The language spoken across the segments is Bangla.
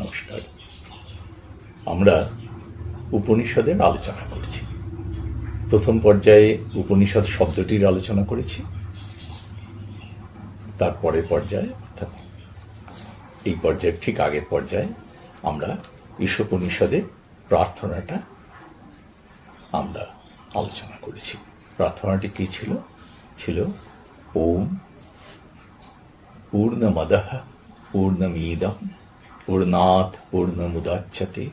নমস্কার। আমরা উপনিষদের আলোচনা করছি। প্রথম পর্যায়ে উপনিষদ শব্দটির আলোচনা করেছি। তারপরের পর্যায়ে অর্থাৎ এই পর্যায়ের ঠিক আগের পর্যায়ে আমরা ঈশোপনিষদের প্রার্থনাটা আমরা আলোচনা করেছি। প্রার্থনাটি কী ছিল? ছিল ওম পূর্ণমদঃ পূর্ণমিদম পূর্ণাৎ পূর্ণমুদাচ্যতে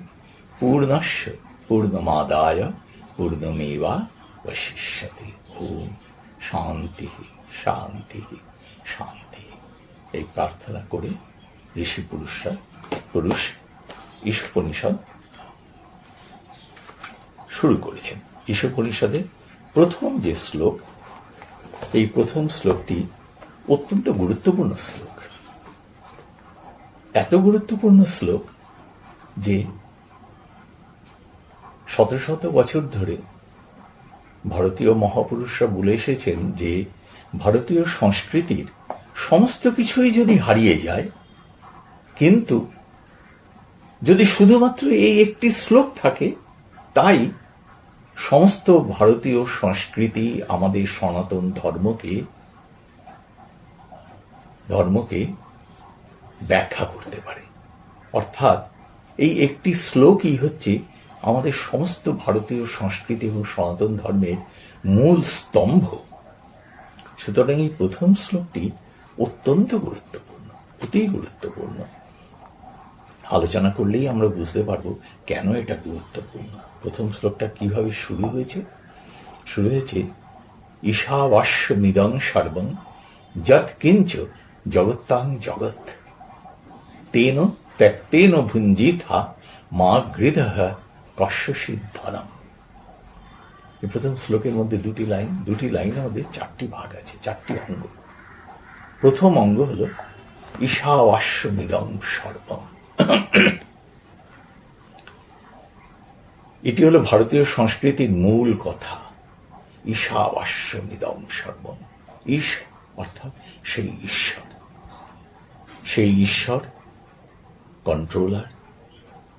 পূর্ণস্য পূর্ণমাদায় পূর্ণমেবা বশিষ্যতে ওম শান্তি শান্তি শান্তি এই প্রার্থনা করে ঋষি পুরুষরা পুরুষ ঈশোপনিষদ শুরু করেছেন। ঈশোপনিষদের প্রথম যে শ্লোক, এই প্রথম শ্লোকটি অত্যন্ত গুরুত্বপূর্ণ শ্লোক। এত গুরুত্বপূর্ণ শ্লোক যে শত শত বছর ধরে ভারতীয় মহাপুরুষরা বলে এসেছেন যে ভারতীয় সংস্কৃতির সমস্ত কিছুই যদি হারিয়ে যায়, কিন্তু যদি শুধুমাত্র এই একটি শ্লোক থাকে, তাই সমস্ত ভারতীয় সংস্কৃতি আমাদের সনাতন ধর্মকে ধর্মকে ব্যাখ্যা করতে পারে। অর্থাৎ এই একটি শ্লোকই হচ্ছে আমাদের সমস্ত ভারতীয় সংস্কৃতি এবং সনাতন ধর্মের মূল স্তম্ভ। সুতরাং এই প্রথম শ্লোকটি অত্যন্ত গুরুত্বপূর্ণ, অতি গুরুত্বপূর্ণ। আলোচনা করলেই আমরা বুঝতে পারব কেন এটা গুরুত্বপূর্ণ। প্রথম শ্লোকটা কীভাবে শুরু হয়েছে? শুরু হয়েছে ঈশাবাস্য মিদং সর্বং যৎ কিঞ্চ জগত্তাং জগৎ। তেন ত্যক্তেন ভুঞ্জিথা মা গৃধ কশ্য সিদ্ধনম। এই প্রথম শ্লোকের মধ্যে দুটি লাইন, দুটি লাইনের মধ্যে চারটি ভাগ আছে, চারটি অঙ্গ। প্রথম অঙ্গ হল ঈশাবাস্য মিদং সর্বম। এটি হলো ভারতীয় সংস্কৃতির মূল কথা ঈশাবাস্য মিদম সর্বম। ঈশ অর্থাৎ সেই ঈশ্বর। সেই ঈশ্বর কন্ট্রোলার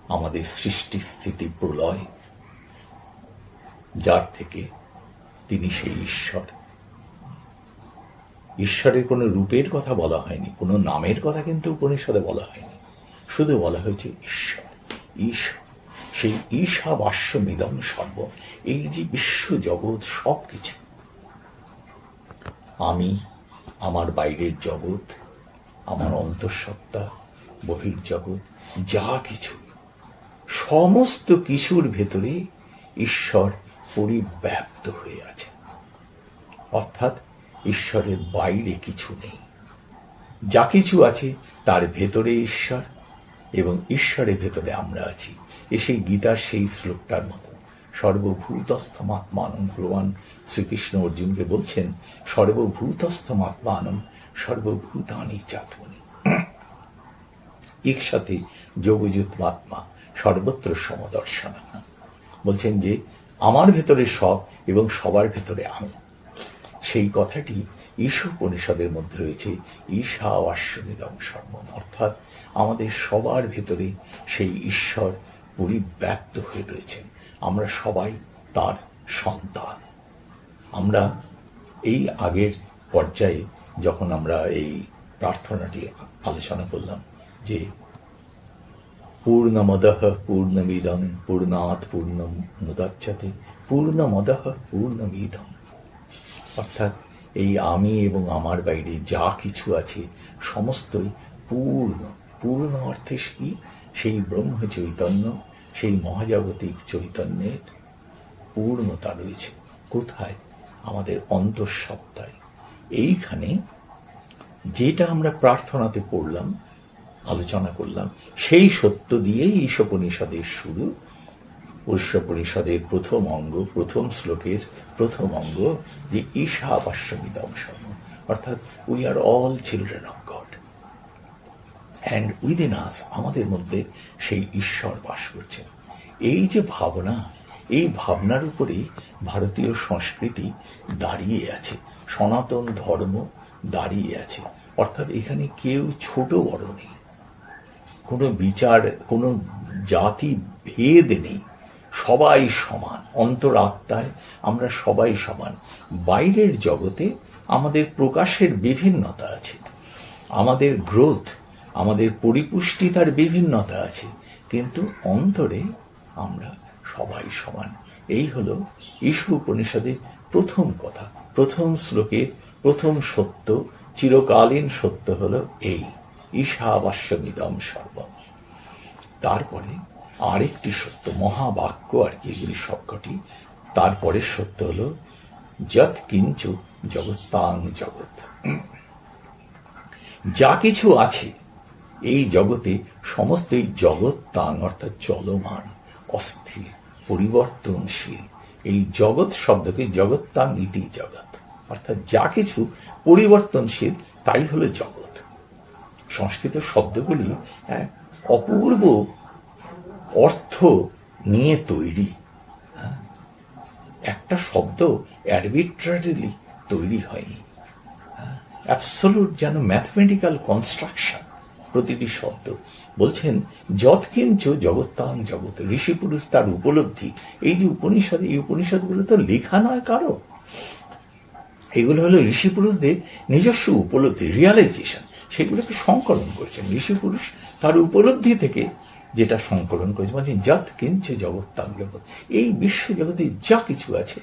আমাদের সৃষ্টি স্থিতি প্রলয়, যার থেকে তিনি সেই ঈশ্বর। ঈশ্বরের কোনো রূপের কথা বলা হয়নি, কোনো নামের কথা কিন্তু উপনিষদে বলা হয়নি। শুধু বলা হয়েছে ঈশ্বর ঈশ্বর সেই ঈশাবাস্য মিদম সর্ব, এই যে বিশ্ব জগৎ সব কিছু আমি, আমার বাইরের জগৎ, আমার অন্তঃসত্ত্বা বহির্জগৎ, যা কিছু। সমস্ত কিছুর ভেতরে ঈশ্বর পরিব্যাপ্ত হয়ে আছে অর্থাৎ ঈশ্বরের বাইরে কিছু নেই। যা কিছু আছে, তার ভেতরে ঈশ্বর এবং ঈশ্বরের ভেতরে আমরা আছি। এ সেই গীতার সেই শ্লোকটার মতো। সর্বভূতস্থমাত্মানম ভগবান শ্রীকৃষ্ণ অর্জুনকে বলছেন, সর্বভূতস্থমাত্মানম সর্বভূতানি চাত্মনি। একসাথে যোগযুত্মাত্মা সর্বত্র সমদর্শন। বলছেন যে, আমার ভেতরে সব এবং সবার ভেতরে আমি। সেই কথাটি ঈশোপনিষদের মধ্যে রয়েছে ঈশা অশ্বমিদম সর্বম। অর্থাৎ আমাদের সবার ভেতরে সেই ঈশ্বর পরিব্যাপ্ত হয়ে রয়েছেন। আমরা সবাই তার সন্তান। আমরা এই আগের পর্যায়ে যখন আমরা এই প্রার্থনাটি আলোচনা করলাম যে পূর্ণমদঃ পূর্ণমিদং পূর্ণাৎ পূর্ণম মুদাচ্ছতে পূর্ণমদঃ পূর্ণমিদম অর্থাৎ এই আমি এবং আমার বাইরে যা কিছু আছে, সমস্তই পূর্ণ। পূর্ণ অর্থে কি? সেই ব্রহ্ম চৈতন্য, সেই মহাজাগতিক চৈতন্যের পূর্ণতা রয়েছে। কোথায়? আমাদের অন্তঃসত্ত্বায়। এইখানে যেটা আমরা প্রার্থনাতে পড়লাম আলোচনা করলাম। সেই সত্য দিয়েই ঈশোপনিষদের শুরু। ঐশ্বপনিষদের প্রথম অঙ্গ, প্রথম শ্লোকের প্রথম অঙ্গ, যে ঈশা পাশ্বমিদম সম অর্থাৎ we are all children of God and within us আমাদের মধ্যে সেই ঈশ্বর বাস করছেন। এই যে ভাবনা, এই ভাবনার উপরেই ভারতীয় সংস্কৃতি দাঁড়িয়ে আছে। সনাতন ধর্ম দাঁড়িয়ে আছে। অর্থাৎ এখানে কেউ ছোট বড় নেই। কোনো বিচার, কোনো জাতি ভেদ নেই। সবাই সমান। অন্তরাত্মায় আমরা সবাই সমান। বাইরের জগতে আমাদের প্রকাশের বিভিন্নতা আছে। আমাদের গ্রোথ, আমাদের পরিপুষ্টিতার বিভিন্নতা আছে। কিন্তু অন্তরে আমরা সবাই সমান। এই হলো ঈশু উপনিষদের প্রথম কথা। প্রথম শ্লোকের প্রথম সত্য, চিরকালীন সত্য হলো এই। ঈশাবাস্যমিদম সর্বম। তারপরে আরেকটি সত্য, মহাবাক্য আর কি, এগুলি সবকটি তারপরে সত্য হলো, যৎ কিঞ্চু জগত্তাং জগৎ। যা কিছু আছে, এই জগতে সমস্তই জগৎ তাং অর্থাৎ চলমান, অস্থির, পরিবর্তনশীল। এই জগৎ শব্দকে জগত্তাং ইতি জগৎ। অর্থাৎ যা কিছু পরিবর্তনশীল, তাই হলো জগৎ। সংস্কৃত শব্দগুলি এক অপূর্ব অর্থ নিয়ে তৈরি হ্যাঁ? একটা শব্দ অ্যারবিট্রারিলি তৈরি হয়নি অ্যাবসলুট যেন ম্যাথমেটিক্যাল কনস্ট্রাকশন প্রতিটি শব্দ। বলছেন যৎকিঞ্চ জগত্তাং জগৎ ঋষি পুরুষ তার উপলব্ধি। এই যে উপনিষদ, এই উপনিষদগুলো তো লেখা নয় কারও। এগুলো হলো ঋষি পুরুষদের নিজস্ব উপলব্ধি রিয়ালাইজেশন সেগুলোকে সংকলন করেছেন। ঋষি পুরুষ তার উপলব্ধি থেকে যেটা সংকলন করেছে বলছেন যৎ কিঞ্চে জগত্তাং জগৎ। এই বিশ্ব জগতে যা কিছু আছে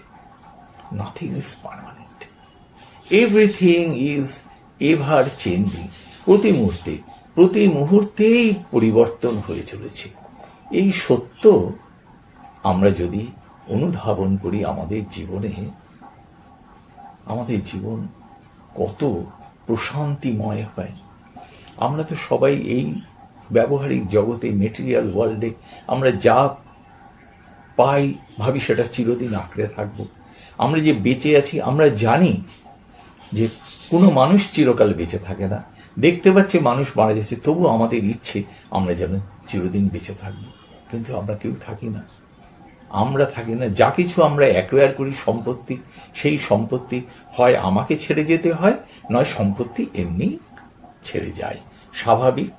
nothing is permanent everything is ever changing প্রতি মুহূর্তে, প্রতি মুহূর্তেই পরিবর্তন হয়ে চলেছে। এই সত্য আমরা যদি অনুধাবন করি আমাদের জীবনে, আমাদের জীবন কত প্রশান্তিময় হয়। আমরা তো সবাই এই ব্যবহারিক জগতে মেটেরিয়াল ওয়ার্ল্ডে আমরা যা পাই ভাবি সেটা চিরদিন আঁকড়ে থাকব। আমরা যে বেঁচে আছি, আমরা জানি যে কোনো মানুষ চিরকাল বেঁচে থাকে না। দেখতে পাচ্ছি মানুষ মারা যাচ্ছে, তবু আমাদের ইচ্ছে আমরা যেন চিরদিন বেঁচে থাকব। কিন্তু আমরা কেউ থাকি না। আমরা থাকি না, যা কিছু আমরা অ্যাকোয়ার করি সম্পত্তি, সেই সম্পত্তি হয় আমাকে ছেড়ে যেতে হয়, নয় সম্পত্তি এমনি ছেড়ে যায়। স্বাভাবিক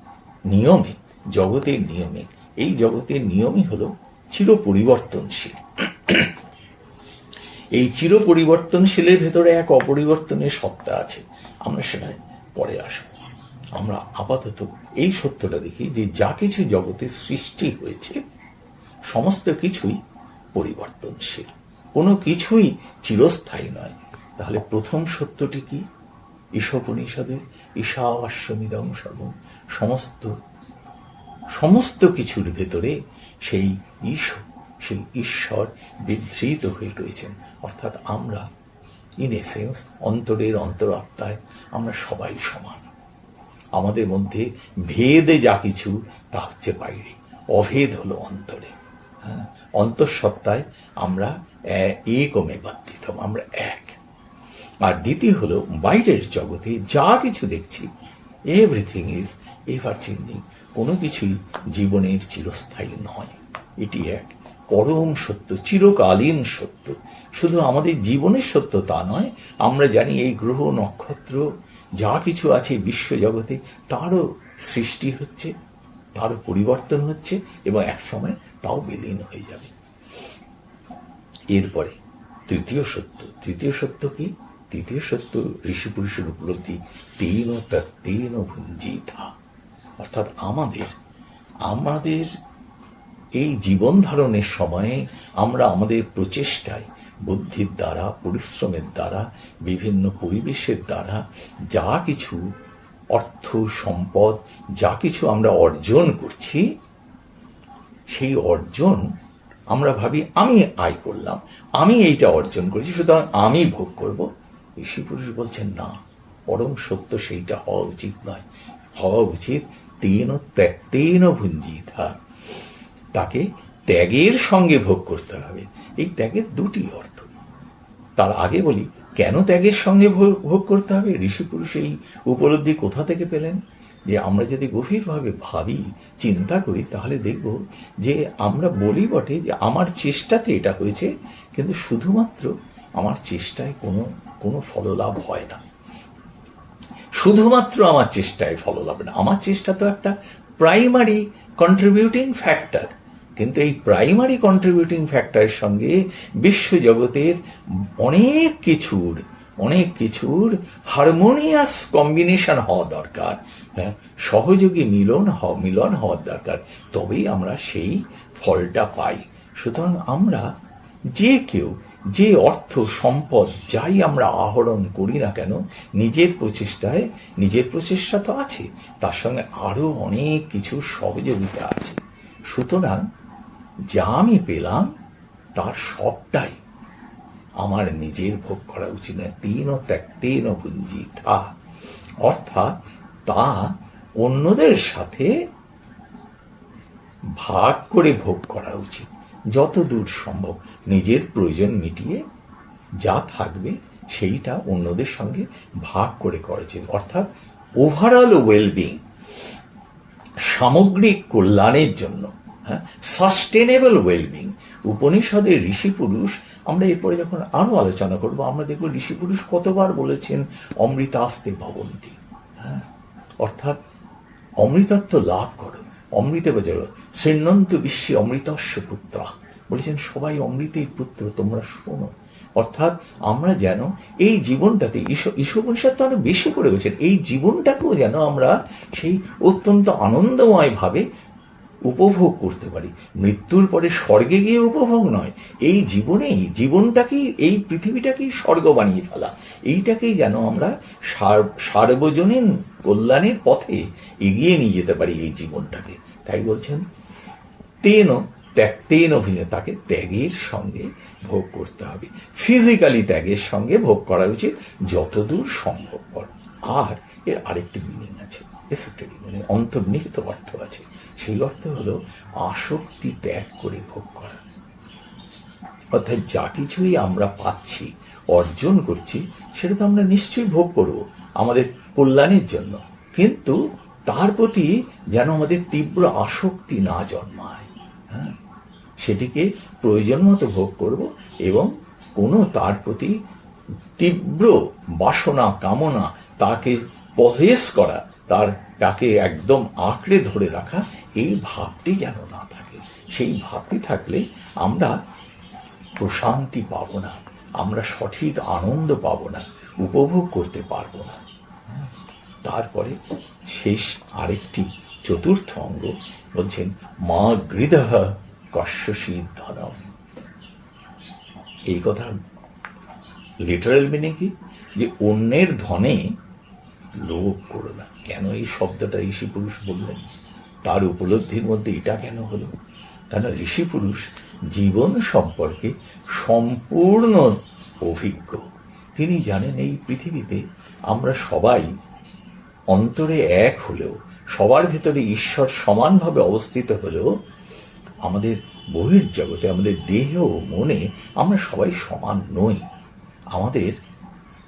নিয়মে, জগতের নিয়মে। এই জগতের নিয়মই হলো চির পরিবর্তনশীল এই চির পরিবর্তনশীলের ভেতরে এক অপরিবর্তনের সত্তা আছে। আমরা সেটা পরে আসব। আমরা আপাতত এই সত্যটা দেখি যে যা কিছু জগতে সৃষ্টি হয়েছে, সমস্ত কিছুই পরিবর্তনশীল। কোনো কিছুই চিরস্থায়ী নয়। তাহলে প্রথম সত্যটি কি? ঈশোপনিষদের ঈশাবাস্যমিদং সর্বম সমস্ত সমস্ত কিছুর ভেতরে সেই ঈশ, সেই ঈশ্বর বিধৃত হয়ে রয়েছেন। অর্থাৎ আমরা ইন এসেন্স অন্তরের অন্তরাত্মায় আমরা সবাই সমান। আমাদের মধ্যে ভেদে যা কিছু, তা হচ্ছে বাইরে। অভেদ হলো অন্তরে। হ্যাঁ? অন্তঃসত্ত্বায় আমরা একমে বাদ্যিতম আমরা এক। আর দ্বিতীয় হলো বাইরের জগতে যা কিছু দেখছি এভরিথিং ইজ এভার চেঞ্জিং কোনো কিছুই জীবনের চিরস্থায়ী নয়। এটি এক পরম সত্য, চিরকালীন সত্য। শুধু আমাদের জীবনের সত্য তা নয়, আমরা জানি এই গ্রহ নক্ষত্র, যা কিছু আছে বিশ্ব জগতে, তারও সৃষ্টি হচ্ছে। তারও পরিবর্তন হচ্ছে এবং এক সময় তাও বিলীন হয়ে যাবে। এরপরে তৃতীয় সত্য। তৃতীয় সত্য কি? তৃতীয় সত্য ঋষি পুরুষের উপলব্ধি তেন তেন ভুঞ্জিতা। অর্থাৎ আমাদের আমাদের এই জীবন ধারণের সময়ে আমরা আমাদের প্রচেষ্টায়, বুদ্ধির দ্বারা, পরিশ্রমের দ্বারা, বিভিন্ন পরিবেশের দ্বারা যা কিছু অর্থ, সম্পদ, যা কিছু আমরা অর্জন করছি, সেই অর্জন আমরা ভাবি, আমি আয় করলাম, আমি এইটা অর্জন করেছি, সুতরাং আমি ভোগ করব। ঋষি পুরুষ বলছেন, না, পরম সত্য সেইটা হওয়া উচিত নয়। হওয়া উচিত তেন ত্যাগতেন ভুঞ্জিতা। তাকে ত্যাগের সঙ্গে ভোগ করতে হবে। এই ত্যাগের দুটি অর্থ। তার আগে বলি কেন ত্যাগের সঙ্গে ভোগ করতে হবে? ঋষি পুরুষ এই উপলব্ধি কোথা থেকে পেলেন? যে আমরা যদি গভীরভাবে ভাবি, চিন্তা করি, তাহলে দেখব যে আমরা বলি বটে যে আমার চেষ্টাতে এটা হয়েছে, কিন্তু শুধুমাত্র আমার চেষ্টায় কোনো কোনো ফললাভ হয় না। শুধুমাত্র আমার চেষ্টায় ফললাভ না, আমার চেষ্টা তো একটা প্রাইমারি কন্ট্রিবিউটিং ফ্যাক্টর কিন্তু এই প্রাইমারি কন্ট্রিবিউটিং ফ্যাক্টরের সঙ্গে বিশ্বজগতের অনেক কিছুর অনেক কিছুর হারমোনিয়াস কম্বিনেশন হওয়া দরকার। হ্যাঁ সহযোগী মিলন মিলন হওয়ার দরকার। তবেই আমরা সেই ফলটা পাই। সুতরাং আমরা যে কেউ, যে অর্থ, সম্পদ যাই আমরা আহরণ করি না কেন, নিজের প্রচেষ্টায়, নিজের প্রচেষ্টা তো আছে, তার সঙ্গে আরও অনেক কিছু সহযোগিতা আছে। সুতরাং যা আমি পেলাম, তার সবটাই আমার নিজের ভোগ করা উচিত নয়। তিন ত্যাগ, তিন পুঞ্জি, থা। অর্থাৎ তা অন্যদের সাথে ভাগ করে ভোগ করা উচিত। যত দূর সম্ভব নিজের প্রয়োজন মিটিয়ে যা থাকবে সেইটা অন্যদের সঙ্গে ভাগ করে করা উচিত। অর্থাৎ ওভারঅল ওয়েলবিং সামগ্রিক কল্যাণের জন্য হ্যাঁ? সাস্টেনেবল ওয়েলবিং উপনিষদের ঋষি পুরুষ আমরা এরপরে যখন আরও আলোচনা করব, আমরা দেখব ঋষি পুরুষ কতবার বলেছেন, অমৃতাস্তে ভবন্তি। হ্যাঁ? অর্থাৎ অমৃতত্ব লাভ করো। অমৃতে বাজারো শ্রীনন্ত বিশ্বে অমৃতস্য পুত্রা। বলেছেন, সবাই অমৃতের পুত্র, তোমরা শোনো। অর্থাৎ আমরা যেন এই জীবনটাতে ঈশ্বর তো আরও বেশি করে গেছেন, এই জীবনটাকেও যেন আমরা সেই অত্যন্ত আনন্দময় ভাবে উপভোগ করতে পারি। মৃত্যুর পরে স্বর্গে গিয়ে উপভোগ নয়। এই জীবনেই, জীবনটাকেই, এই পৃথিবীটাকেই স্বর্গ বানিয়ে ফেলা। এইটাকেই যেন আমরা সার্বজনীন কল্যাণের পথে এগিয়ে নিয়ে যেতে পারি এই জীবনটাকে। তাই বলছেন, তেন, ত্যাগ, তেন অভিনয়, তাকে ত্যাগের সঙ্গে ভোগ করতে হবে। ফিজিক্যালি ত্যাগের সঙ্গে ভোগ করা উচিত, যতদূর সম্ভবপর। আর এর আরেকটি মিনিং আছে মানে অন্তর্নিহিত অর্থ আছে। সেই অর্থ হলো আসক্তি ত্যাগ করে ভোগ করা। অর্থাৎ যা কিছুই আমরা পাচ্ছি, অর্জন করছি, সেটা তো আমরা নিশ্চয়ই ভোগ করব আমাদের কল্যাণের জন্য। কিন্তু তার প্রতি যেন আমাদের তীব্র আসক্তি না জন্মায় হ্যাঁ? সেটিকে প্রয়োজন মতো ভোগ করব এবং কোনো তার প্রতি তীব্র বাসনা, কামনা, তাকে পজেস করা, তার তাকে একদম আঁকড়ে ধরে রাখা এই ভাবটি যেন না থাকে। সেই ভাবটি থাকলে আমরা প্রশান্তি পাব না, আমরা সঠিক আনন্দ পাব না, উপভোগ করতে পারব না। তারপরে শেষ আরেকটি চতুর্থ অঙ্গ বলছেন, মা গৃদহ কশ্যসিদ্ধনম এই কথা লিটারাল মিনিং কি? যে অন্যের ধনে লোভ করো না। কেন এই শব্দটা ঋষি পুরুষ বললেন? তার উপলব্ধির মধ্যে এটা কেন হলো? কেন ঋষি পুরুষ জীবন সম্পর্কে সম্পূর্ণ অভিজ্ঞ। তিনি জানেন এই পৃথিবীতে আমরা সবাই অন্তরে এক হলেও, সবার ভেতরে ঈশ্বর সমানভাবে অবস্থিত হলেও, আমাদের বহির্জগতে, আমাদের দেহ ও মনে আমরা সবাই সমান নই। আমাদের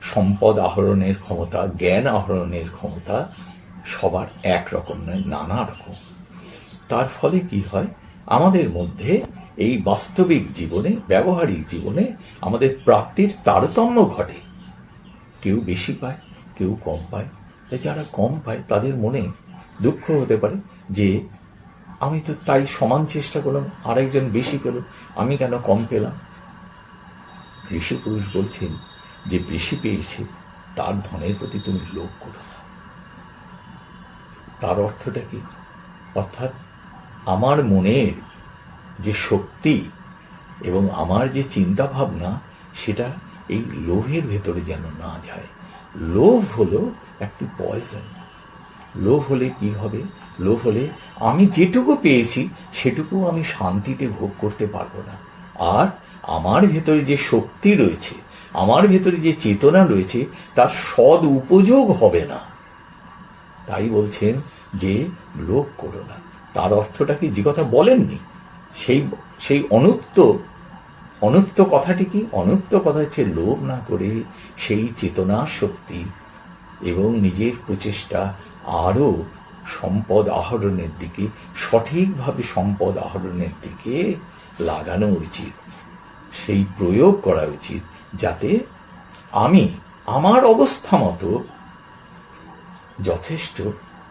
সম্পদ আহরণের ক্ষমতা, জ্ঞান আহরণের ক্ষমতা সবার এক রকম নয়, নানা রকম। তার ফলে কি হয়? আমাদের মধ্যে এই বাস্তবিক জীবনে, ব্যবহারিক জীবনে আমাদের প্রাপ্তির তারতম্য ঘটে। কেউ বেশি পায়, কেউ কম পায়। তাই যারা কম পায়, তাদের মনে দুঃখ হতে পারে যে, আমি তো তাই সমান চেষ্টা করলাম, আরেকজন বেশি পেল, আমি কেন কম পেলাম? ঋষি পুরুষ বলছেন যে বেশি পেয়েছে, তার ধনের প্রতি তুমি লোভ করো তার অর্থটা কি? অর্থাৎ আমার মনের যে শক্তি এবং আমার যে চিন্তা ভাবনা সেটা এই লোভের ভেতরে যেন না যায়। লোভ হলো একটি পয়জন লোভ হলে কি হবে? লোভ হলে আমি যেটুকু পেয়েছি, সেটুকু আমি শান্তিতে ভোগ করতে পারব না। আর আমার ভেতরে যে শক্তি রয়েছে আমার ভেতরে যে চেতনা রয়েছে, তার সদ উপযোগ হবে না। তাই বলছেন যে, লোভ করো না। তার অর্থটা কি যে কথা বলেননি? সেই সেই অনুক্ত অনুক্ত কথাটি কি? অনুক্ত কথা হচ্ছে লোভ না করে সেই চেতনা শক্তি এবং নিজের প্রচেষ্টা আরও সম্পদ আহরণের দিকে, সঠিকভাবে সম্পদ আহরণের দিকে লাগানো উচিত। সেই প্রয়োগ করা উচিত। যাতে আমি আমার অবস্থা মতো যথেষ্ট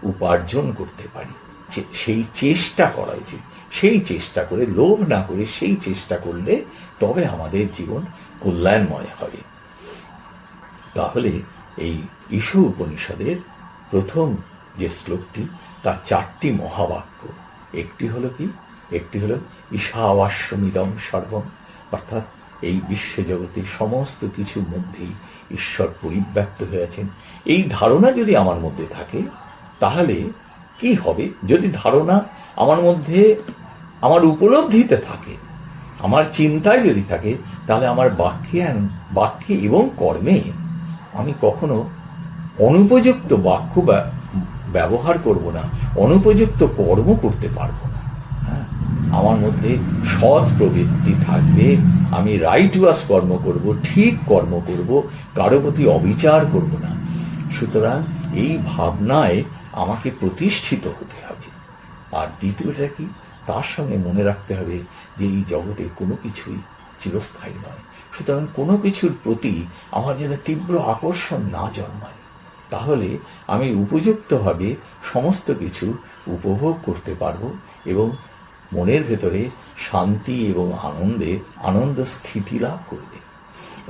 উপার্জন করতে পারি। সেই চেষ্টা করা উচিত। সেই চেষ্টা করে, লোভ না করে সেই চেষ্টা করলে তবে আমাদের জীবন কল্যাণময় হবে। তাহলে এই ঈশ উপনিষদের প্রথম যে শ্লোকটি, তার চারটি মহাবাক্য। একটি হলো কি? একটি হলো ঈশাবাস্যমিদম সর্বম। অর্থাৎ এই বিশ্বজগতের সমস্ত কিছুর মধ্যেই ঈশ্বর পরিব্যাপ্ত হয়ে আছেন। এই ধারণা যদি আমার মধ্যে থাকে, তাহলে কি হবে? যদি ধারণা আমার মধ্যে আমার উপলব্ধিতে থাকে, আমার চিন্তায় যদি থাকে, তাহলে আমার বাক্যে বাক্যে এবং কর্মে আমি কখনো অনুপযুক্ত বাক্য ব্যা- ব্যবহার করব না, অনুপযুক্ত কর্ম করতে পারব আমার মধ্যে সৎ প্রবৃত্তি থাকবে, আমি রাইট ওয়াস কর্ম করব, ঠিক কর্ম করব, কারও প্রতি অবিচার করব না। সুতরাং এই ভাবনায় আমাকে প্রতিষ্ঠিত হতে হবে। আর দ্বিতীয়টা কি? তার সঙ্গে মনে রাখতে হবে যে এই জগতে কোনো কিছুই চিরস্থায়ী নয়। সুতরাং কোনো কিছুর প্রতি আমার যেন তীব্র আকর্ষণ না জন্মায়। তাহলে আমি উপযুক্তভাবে সমস্ত কিছু উপভোগ করতে পারব এবং মনের ভেতরে শান্তি এবং আনন্দে, আনন্দ স্থিতি লাভ করবে।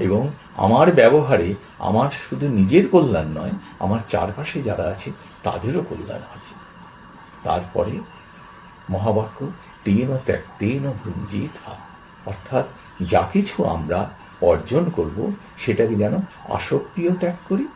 এবং আমার ব্যবহারে আমার শুধু নিজের কল্যাণ নয়, আমার চারপাশে যারা আছে, তাদেরও কল্যাণ হবে। তারপরে মহাবাক্য, তেন ত্যাগ, তেন ভুঞ্জিতা অর্থাৎ যা কিছু আমরা অর্জন করব, সেটাকে যেন আসক্তিও ত্যাগ করি।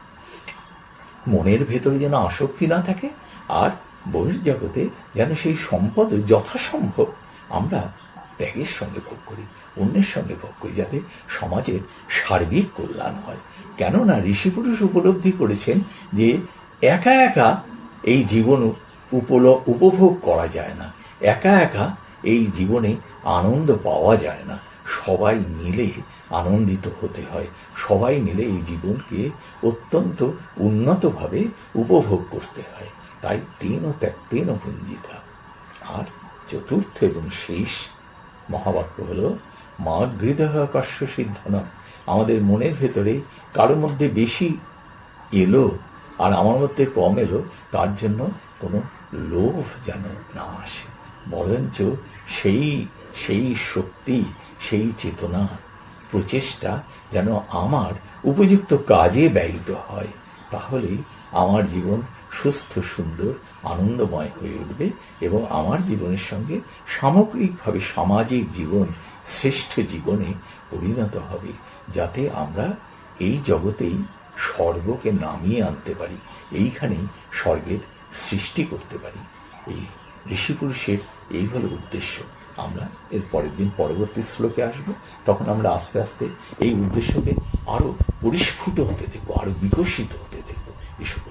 মনের ভেতরে যেন আসক্তি না থাকে, আর বহির্জগতে যেন সেই সম্পদ যথাসম্ভব আমরা ত্যাগের সঙ্গে ভোগ করি, অন্যের সঙ্গে ভোগ করি, যাতে সমাজের সার্বিক কল্যাণ হয়। কেননা ঋষিপুরুষ উপলব্ধি করেছেন যে একা একা এই জীবন উপল, উপভোগ করা যায় না। একা একা এই জীবনে আনন্দ পাওয়া যায় না। সবাই মিলে আনন্দিত হতে হয়। সবাই মিলে এই জীবনকে অত্যন্ত উন্নতভাবে উপভোগ করতে হয়। তাই তেন ত্যাগ, তেন ভঞ্জিতা। আর চতুর্থ এবং শেষ মহাবাক্য হল, মা গৃদহ কর্ষ সিদ্ধনম আমাদের মনের ভেতরে কারোর মধ্যে বেশি এলো আর আমার মধ্যে কম এলো, তার জন্য কোনো লোভ যেন না আসে। বরঞ্চ সেই সেই শক্তি, সেই চেতনা, প্রচেষ্টা যেন আমার উপযুক্ত কাজে ব্যয়িত হয়। তাহলে আমার জীবন সুস্থ, সুন্দর, আনন্দময় হয়ে উঠবে এবং আমার জীবনের সঙ্গে সামগ্রিকভাবে সামাজিক জীবন, শ্রেষ্ঠ জীবনে পরিণত হবে, যাতে আমরা এই জগতেই স্বর্গকে নামিয়ে আনতে পারি, এইখানেই স্বর্গের সৃষ্টি করতে পারি। এই ঋষি পুরুষের এই হলো উদ্দেশ্য। আমরা এর পরের দিন পরবর্তী শ্লোকে আসব, তখন আমরা আস্তে আস্তে এই উদ্দেশ্যকে আরও পরিস্ফুট হতে দেখব আরও বিকশিত হতে দেখব। এসব